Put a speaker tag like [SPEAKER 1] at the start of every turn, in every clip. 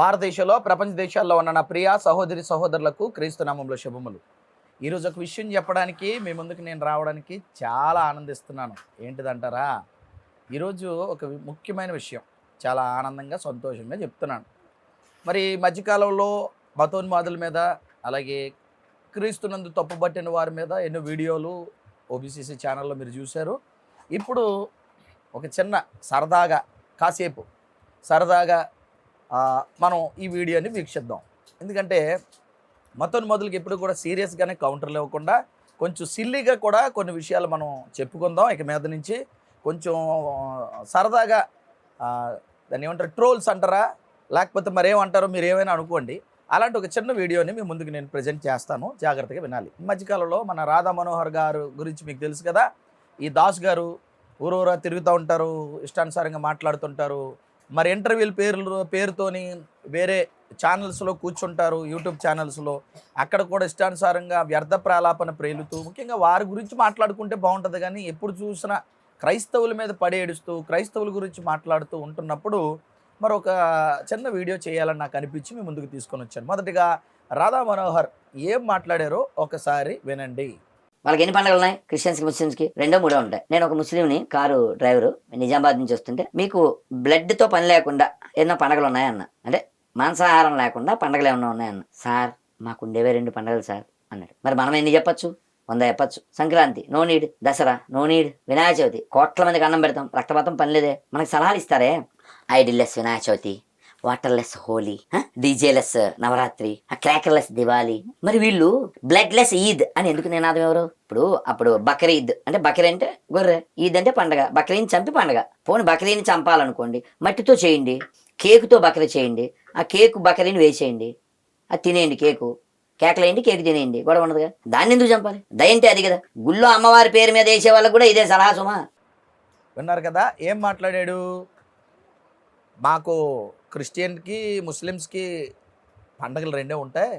[SPEAKER 1] భారతదేశంలో ప్రపంచ దేశాల్లో ఉన్న నా ప్రియ సహోదరి సహోదరులకు క్రీస్తు నామంలో శుభములు. ఈరోజు ఒక విషయం చెప్పడానికి మీ ముందుకు నేను రావడానికి చాలా ఆనందిస్తున్నాను. ఏంటిదంటారా? ఈరోజు ఒక ముఖ్యమైన విషయం చాలా ఆనందంగా సంతోషంగా చెప్తున్నాను. మరి ఈ మధ్యకాలంలో మతోన్మాదుల మీద అలాగే క్రీస్తునందు తప్పుబట్టిన వారి మీద ఎన్నో వీడియోలు ఓబీసీసీ ఛానల్లో మీరు చూశారు. ఇప్పుడు ఒక చిన్న సరదాగా కాసేపు సరదాగా మనం ఈ వీడియోని వీక్షిద్దాం. ఎందుకంటే మతోన్మాదులకి ఎప్పుడు కూడా సీరియస్గానే కౌంటర్లు ఇవ్వకుండా కొంచెం సిల్లీగా కూడా కొన్ని విషయాలు మనం చెప్పుకుందాం. ఇక మీద నుంచి కొంచెం సరదాగా దాన్ని ఏమంటారు ట్రోల్స్ అంటారా? లేకపోతే మరేమంటారో మీరు ఏమైనా అనుకోండి. అలాంటి ఒక చిన్న వీడియోని మీ ముందుకు నేను ప్రజెంట్ చేస్తాను. జాగ్రత్తగా వినాలి. ఈ మధ్యకాలంలో మన రాధా మనోహర్ గారు గురించి మీకు తెలుసు కదా? ఈ దాస్ గారు ఊరూరా తిరుగుతూ ఉంటారు ఇష్టానుసారంగా మాట్లాడుతుంటారు. మరి ఇంటర్వ్యూల పేర్లు పేరుతోని వేరే ఛానల్స్లో కూర్చుంటారు యూట్యూబ్ ఛానల్స్లో. అక్కడ కూడా ఇష్టానుసారంగా వ్యర్థ ప్రాలాపన ప్రేలుతూ ముఖ్యంగా వారి గురించి మాట్లాడుకుంటే బాగుంటుంది కానీ ఎప్పుడు చూసినా క్రైస్తవుల మీద పడేడుస్తూ క్రైస్తవుల గురించి మాట్లాడుతూ ఉంటున్నప్పుడు మరి ఒక చిన్న వీడియో చేయాలని నాకు అనిపించి మీ ముందుకు తీసుకొని వచ్చాను. మొదటిగా రాధా మనోహర్ ఏం మాట్లాడారో ఒకసారి వినండి.
[SPEAKER 2] వాళ్ళకి ఎన్ని పండుగలు ఉన్నాయి? క్రిస్టియన్స్కి ముస్లిమ్స్కి? రెండో మూడో ఉంటాయి. నేను ఒక ముస్లింని కారు డ్రైవరు నిజామాబాద్ నుంచి వస్తుంటే మీకు బ్లడ్తో పని లేకుండా ఎన్నో పండుగలు ఉన్నాయన్న. అంటే మాంసాహారం లేకుండా పండుగలు ఏమన్నా ఉన్నాయన్న? సార్ మాకు ఉండేవే రెండు పండుగలు సార్ అన్నాడు. మరి మనం ఎన్ని చెప్పొచ్చు? వంద చెప్పచ్చు. Sankranti no need. Dasara no need. Vinayaka Chavithi కోట్ల మందికి అన్నం పెడతాం. రక్తపాతం పని లేదే. మనకి సలహాలు ఇస్తారే? Idolless Vinayaka Chavithi. Waterless Holi DJless Navaratri crackerless Diwali మరి వీళ్ళు బ్లడ్లెస్ ఈద్ అని ఎందుకు నినాదం ఎవరు? ఇప్పుడు అప్పుడు బక్రీద్ అంటే బక్రీ అంటే గొర్రె ఈద్ అంటే పండగ. బక్రీని చంపి పండగ. పోనీ బక్రీని చంపాలనుకోండి మట్టితో చేయండి కేకుతో బక్రీ చేయండి ఆ కేకు బక్రీని వేసేయండి అది తినేయండి కేకు. కేకలేయండి కేక్ తినేయండి. గొడవ ఉండదుగా? దాన్ని ఎందుకు చంపాలి? దయంటే అది కదా. గుళ్ళో అమ్మవారి పేరు మీద వేసే వాళ్ళకి కూడా ఇదే సలహా సుమా.
[SPEAKER 1] విన్నారు కదా? ఏం మాట్లాడాడు? మాకు క్రిస్టియన్కి ముస్లిమ్స్కి పండగలు రెండే ఉంటాయి.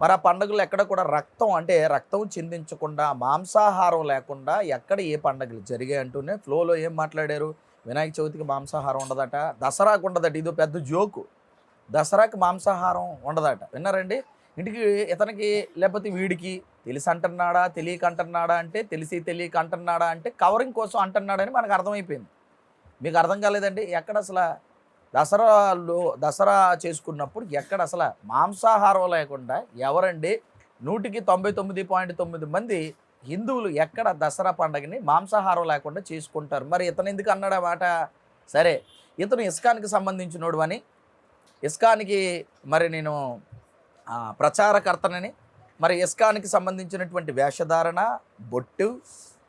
[SPEAKER 1] మరి ఆ పండుగలు ఎక్కడ కూడా రక్తం అంటే రక్తం చిందించకుండా మాంసాహారం లేకుండా ఎక్కడ ఏ పండగలు జరిగాయి అంటూనే ఫ్లోలో ఏం మాట్లాడారు? వినాయక చవితికి మాంసాహారం ఉండదట దసరాకు ఉండదట ఇదో పెద్ద జోకు. దసరాకి మాంసాహారం ఉండదట. విన్నారండి ఇంటికి ఇతనికి లేకపోతే వీడికి తెలిసి అంటున్నాడా తెలియక అంటున్నాడా అంటే తెలిసి తెలియక అంటున్నాడా అంటే కవరింగ్ కోసం అంటున్నాడని మనకు అర్థమైపోయింది. మీకు అర్థం కాలేదండి? ఎక్కడ అసలు దసరాలో దసరా చేసుకున్నప్పుడు ఎక్కడ అసలు మాంసాహారం లేకుండా ఎవరండి? నూటికి తొంభై తొమ్మిది పాయింట్ తొమ్మిది మంది హిందువులు ఎక్కడ దసరా పండగని మాంసాహారం లేకుండా చేసుకుంటారు? మరి ఇతను ఎందుకు అన్నాడు మాట? సరే ఇతను ఇస్కాన్కి సంబంధించినోడు అని. ఇస్కాన్కి మరి నేను ప్రచారకర్తనని. మరి ఇస్కాన్కి సంబంధించినటువంటి వేషధారణ బొట్టు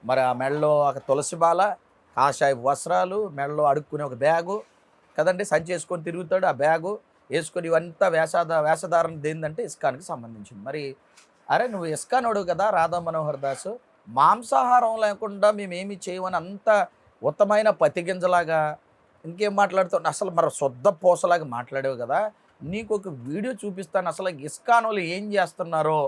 [SPEAKER 1] మరి ఆ మెడలో ఒక తులసి బాల కాషాయ వస్త్రాలు మెడలో అడుక్కునే ఒక బ్యాగు కదండి? సంచి వేసుకొని తిరుగుతాడు ఆ బ్యాగు వేసుకొని ఇవంతా వేషాద వేషధారణ దేందంటే ఇస్కాన్కి సంబంధించింది. మరి అరే నువ్వు ఇస్కానుడు కదా రాధా మనోహర్ దాసు. మాంసాహారం లేకుండా మేమేమి చేయమని అంత ఉత్తమైన పతిగింజలాగా ఇంకేం మాట్లాడుతావు? అసలు మరి శుద్ధ పూసలాగా మాట్లాడేవు కదా. నీకు ఒక వీడియో చూపిస్తాను. అసలు ఇస్కాన్ వాళ్ళు ఏం చేస్తున్నారో?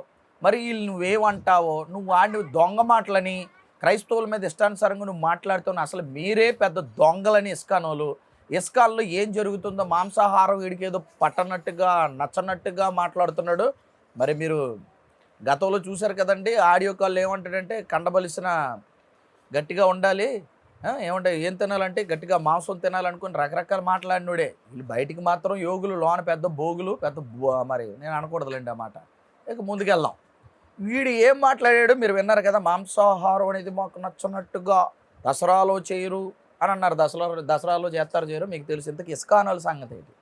[SPEAKER 1] మరి వీళ్ళు నువ్వేమంటావో? నువ్వు వాడిని దొంగ మాటలని క్రైస్తవుల మీద ఇష్టానుసారంగా నువ్వు మాట్లాడుతున్నావు అసలు మీరే పెద్ద దొంగలని ఇస్కానోలు. ఇస్కాల్లో ఏం జరుగుతుందో మాంసాహారం వీడికేదో పట్టనట్టుగా నచ్చనట్టుగా మాట్లాడుతున్నాడు. మరి మీరు గతంలో చూశారు కదండి ఆడియో కాల్ ఏమంటాడంటే కండబలిసిన గట్టిగా ఉండాలి ఏమంటే ఏం తినాలంటే గట్టిగా మాంసం తినాలనుకుని రకరకాల మాట్లాడినోడే. వీళ్ళు బయటికి మాత్రం యోగులు లోన పెద్ద భోగులు పెద్ద బో- మరి నేను అనకూడదులేండి ఆ మాట. ఇక ముందుకెళ్దాం. వీడు ఏం మాట్లాడాడు మీరు విన్నారు కదా మాంసాహారం అనేది మాకు నచ్చనట్టుగా దసరాలో చేయరు అని అన్నారు. దసరా దసరాలో చేస్తారు చేయరు. మీకు తెలుసు ఇంతకు వాళ్ళ సంగతి ఏంటి?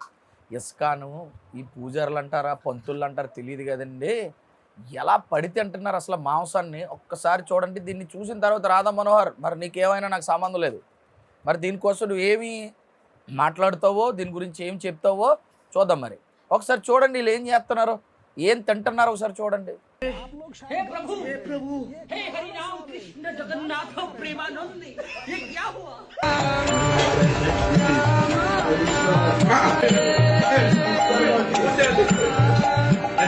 [SPEAKER 1] ఇస్కాను ఈ పూజారులు అంటారా పంతులు అంటారా తెలియదు కదండి. ఎలా పడితే అంటున్నారు అసలు మాంసాన్ని? ఒక్కసారి చూడండి. దీన్ని చూసిన తర్వాత రాధా మనోహర్ మరి నీకేమైనా నాకు సంబంధం లేదు. మరి దీనికోసం నువ్వు ఏమి మాట్లాడుతావో దీని గురించి ఏం చెప్తావో చూద్దాం మరి. ఒకసారి చూడండి వీళ్ళు ఏం చేస్తున్నారు. ఏం తింటున్నారు ఒకసారి చూడండి.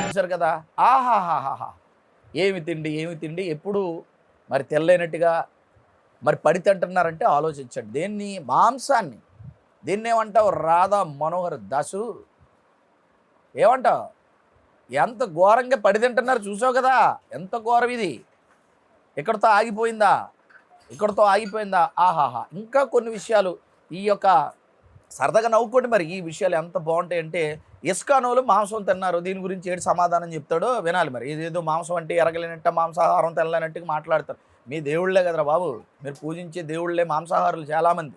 [SPEAKER 1] చూసారు కదా? ఆహాహాహా ఏమి తిండి ఏమి తిండి? ఎప్పుడు మరి తెల్లైనట్టుగా మరి పడి తింటున్నారంటే ఆలోచించండి. దేన్ని? మాంసాన్ని. దీన్ని ఏమంటావు రాధా మనోహర్ దాసు. ఏమంటావు? ఎంత ఘోరంగా పడి తింటున్నారు చూసావు కదా? ఎంత ఘోరం ఇది? ఇక్కడతో ఆగిపోయిందా? ఇక్కడతో ఆగిపోయిందా? ఆహాహా. ఇంకా కొన్ని విషయాలు ఈ యొక్క సరదాగా నవ్వుకోండి మరి. ఈ విషయాలు ఎంత బాగుంటాయంటే ఇస్కానోలు మాంసం తిన్నారు. దీని గురించి ఏడు సమాధానం చెప్తాడో వినాలి మరి. ఇదేదో మాంసం అంటే ఎరగలేనట్ట మాంసాహారం తినలేనట్టుగా మాట్లాడతారు. మీ దేవుళ్ళే కదరా బాబు. మీరు పూజించే దేవుళ్ళే మాంసాహారులు చాలామంది.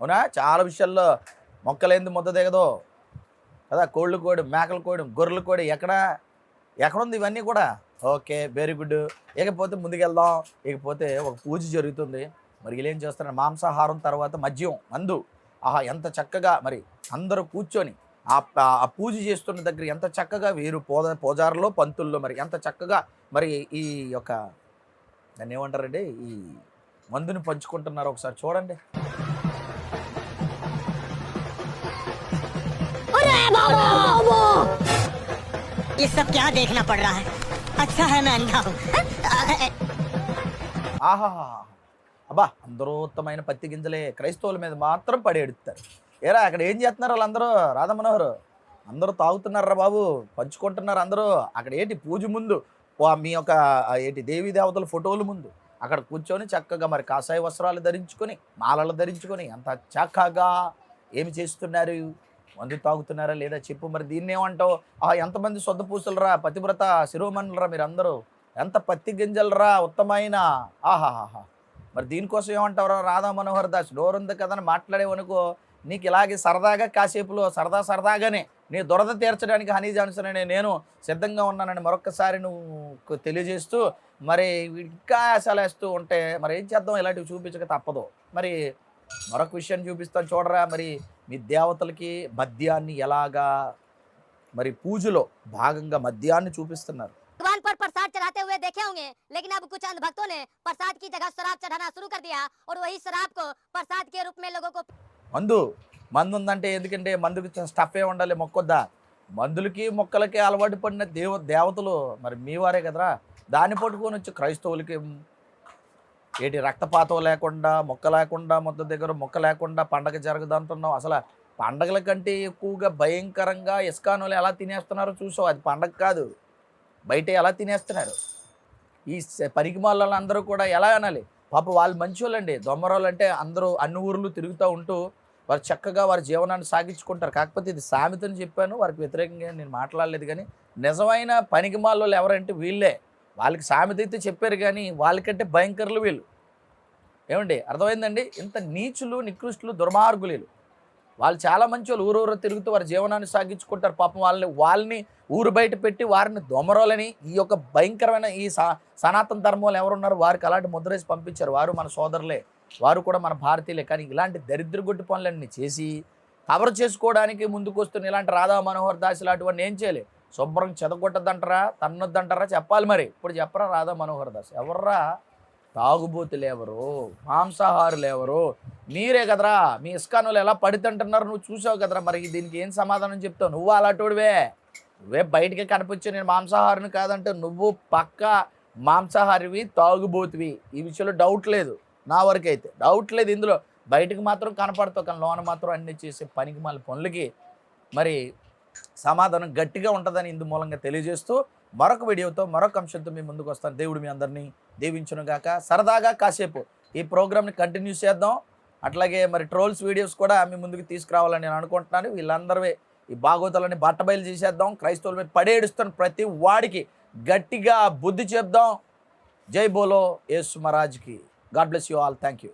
[SPEAKER 1] అవునా? చాలా విషయాల్లో మొక్కలేంది ముద్ద దిగదో. కదా? కోళ్ళు కోడి మేకలు కోడి గొర్రెల కోడి ఎక్కడ? ఎక్కడుంది ఇవన్నీ కూడా? ఓకే వెరీ గుడ్ ఇకపోతే ముందుకెళ్దాం. ఇకపోతే ఒక పూజ జరుగుతుంది. మరి వీళ్ళు ఏం చేస్తున్నారు మాంసాహారం తర్వాత మద్యం మందు. ఆహా ఎంత చక్కగా మరి అందరూ కూర్చొని ఆ ఆ పూజ చేస్తున్న దగ్గర ఎంత చక్కగా వీరు పోద పూజారులో పంతుల్లో మరి ఎంత చక్కగా మరి ఈ యొక్క దాన్ని ఏమంటారండి? ఈ మందుని పంచుకుంటున్నారు ఒకసారి చూడండి.
[SPEAKER 3] ये सब क्या देखना पड़ रहा है अच्छा है मैं अंधा हूँ
[SPEAKER 1] ఆహాహా అబ్బా అందరూ ఉత్తమైన పత్తి గింజలే క్రైస్తవుల మీద మాత్రం పడేడుతారు ఏరా అక్కడ ఏం చేస్తున్నారు వాళ్ళందరూ రాధా మనోహర్ అందరూ తాగుతున్నారా బాబు పంచుకుంటున్నారు అందరూ అక్కడ ఏంటి పూజ ముందు వా- మీ యొక్క ఆ ఏంటి దేవీ దేవతల ఫోటోల ముందు అక్కడ కూర్చొని చక్కగా మరి కాషాయ వస్త్రాలు ధరించుకొని మాలలు ధరించుకొని అంత చక్కగా ఏమి చేస్తున్నారు మందు తాగుతున్నారా లేదా చెప్పు. మరి దీన్ని ఏమంటావు? ఆ ఎంతమంది సొద్ద పూసలరా పతివ్రత శిరోమణులరా మీరు అందరూ ఎంత పత్తి గింజలరా ఉత్తమైన ఆహాహాహా. మరి దీనికోసం ఏమంటావురా? రాధా మనోహర్ దాస్ నోరుంది కదా అని మాట్లాడేవనుకో నీకు ఇలాగే సరదాగా కాసేపులో సరదా సరదాగానే నీ దురద తీర్చడానికి హనీ జాన్సన్ అనే నేను సిద్ధంగా ఉన్నానని మరొకసారి నువ్వు తెలియజేస్తూ మరి ఇంకా ఆశలేస్తూ ఉంటే మరి ఏం చేద్దాం? ఇలాంటివి చూపించక తప్పదు. మరి మరొక విషయం చూపిస్తాను చూడరా మరి మీ దేవతలకి మద్యాన్ని ఎలాగా మరి పూజలో భాగంగా మద్యాన్ని చూపిస్తున్నారు
[SPEAKER 4] भगवान पर प्रसाद चढ़ाते हुए देखे होंगे लेकिन अब कुछ अंध भक्तों ने प्रसाद की जगह शराब चढ़ाना शुरू कर दिया और वही शराब को प्रसाद के रूप में लोगों को
[SPEAKER 1] మందు మందు ఉందంటే ఎందుకంటే మందుకి స్టఫ్ ఏ ఉండాలి మొక్కొద్దా మందులకి మొక్కలకి అలవాటు పడిన దేవ దేవతలు మరి మీ వారే కదరా దాన్ని పట్టుకొని వచ్చి క్రైస్తవులకి ఏంటి రక్తపాతం లేకుండా మొక్క లేకుండా మొత్తం దగ్గర మొక్క లేకుండా పండగ జరగదు అసలు పండగల కంటే ఎక్కువగా భయంకరంగా ఇస్కానులు ఎలా తినేస్తున్నారో చూసావు? అది పండగ కాదు. బయట ఎలా తినేస్తున్నారు? ఈ పనికి అందరూ కూడా ఎలా అనాలి? పాప వాళ్ళు వాళ్ళండి దొమ్మరోళ్ళు అంటే అందరూ అన్ని ఊర్లు తిరుగుతూ ఉంటూ వారు చక్కగా వారి జీవనాన్ని సాగించుకుంటారు. కాకపోతే ఇది సామెతని చెప్పాను. వారికి వ్యతిరేకంగా నేను మాట్లాడలేదు కానీ నిజమైన పనికిమాలలో ఎవరంటే వీళ్ళే. వాళ్ళకి సామెత అయితే చెప్పారు కానీ వాళ్ళకంటే భయంకరులు వీళ్ళు. ఏమండి? అర్థమైందండి? ఇంత నీచులు నికృష్టులు దుర్మార్గులు వీళ్ళు. వాళ్ళు చాలా మంచి వాళ్ళు. ఊరు ఊరు తిరుగుతూ వారి జీవనాన్ని సాగించుకుంటారు. పాపం వాళ్ళని వాళ్ళని ఊరు బయట పెట్టి వారిని దొమరోలని ఈ యొక్క భయంకరమైన ఈ సా సనాతన ధర్మంలో ఎవరున్నారు వారికి అలాంటి ముద్రేసి పంపించారు. వారు మన సోదరులే. వారు కూడా మన భారతీయులే. కానీ ఇలాంటి దరిద్ర గొడ్డు పనులన్నీ చేసి కవర్ చేసుకోవడానికి ముందుకు వస్తున్న ఇలాంటి రాధా మనోహర్ దాస్ ఇలాంటివన్నీ ఏం చేయాలి. శుభ్రం చెదగొట్టద్దంటారా తన్నొద్దంటారా చెప్పాలి మరి. ఇప్పుడు చెప్పరా రాధా మనోహర్ దాస్. ఎవర్రా? తాగుబోతులు ఎవరు మాంసాహారులు ఎవరు మీరే కదరా మీ ఇస్కానులు ఎలా పడితంటున్నారు నువ్వు చూసావు కదరా మరి. దీనికి ఏం సమాధానం చెప్తావు? నువ్వు అలాంటివాడివే నువ్వే బయటికి కనిపించు నేను మాంసాహారిని కాదంటే నువ్వు పక్క మాంసాహారివి తాగుబోతువి. ఈ విషయంలో డౌట్ లేదు. నా వరకు అయితే డౌట్ లేదు ఇందులో. బయటకు మాత్రం కనపడతావు కానీ లోన మాత్రం అన్ని చేసే పనికి మళ్ళీ పనులకి. మరి సమాధానం గట్టిగా ఉంటుందని ఇందు మూలంగా తెలియజేస్తూ మరొక వీడియోతో మరొక అంశంతో మీ ముందుకు వస్తాను. దేవుడు మీ అందరినీ దీవించునుగాక సరదాగా కాసేపు ఈ ప్రోగ్రామ్ని కంటిన్యూ చేద్దాం. అట్లాగే మరి ట్రోల్స్ వీడియోస్ కూడా మీ ముందుకు తీసుకురావాలని నేను అనుకుంటున్నాను. వీళ్ళందరూ ఈ భాగవతాలని బట్టబయలు చేసేద్దాం. క్రైస్తవుల మీద పడేడుస్తున్న ప్రతి వాడికి గట్టిగా బుద్ధి చెప్దాం. జై బోలో యేసు మహారాజ్కి. God bless you all. Thank you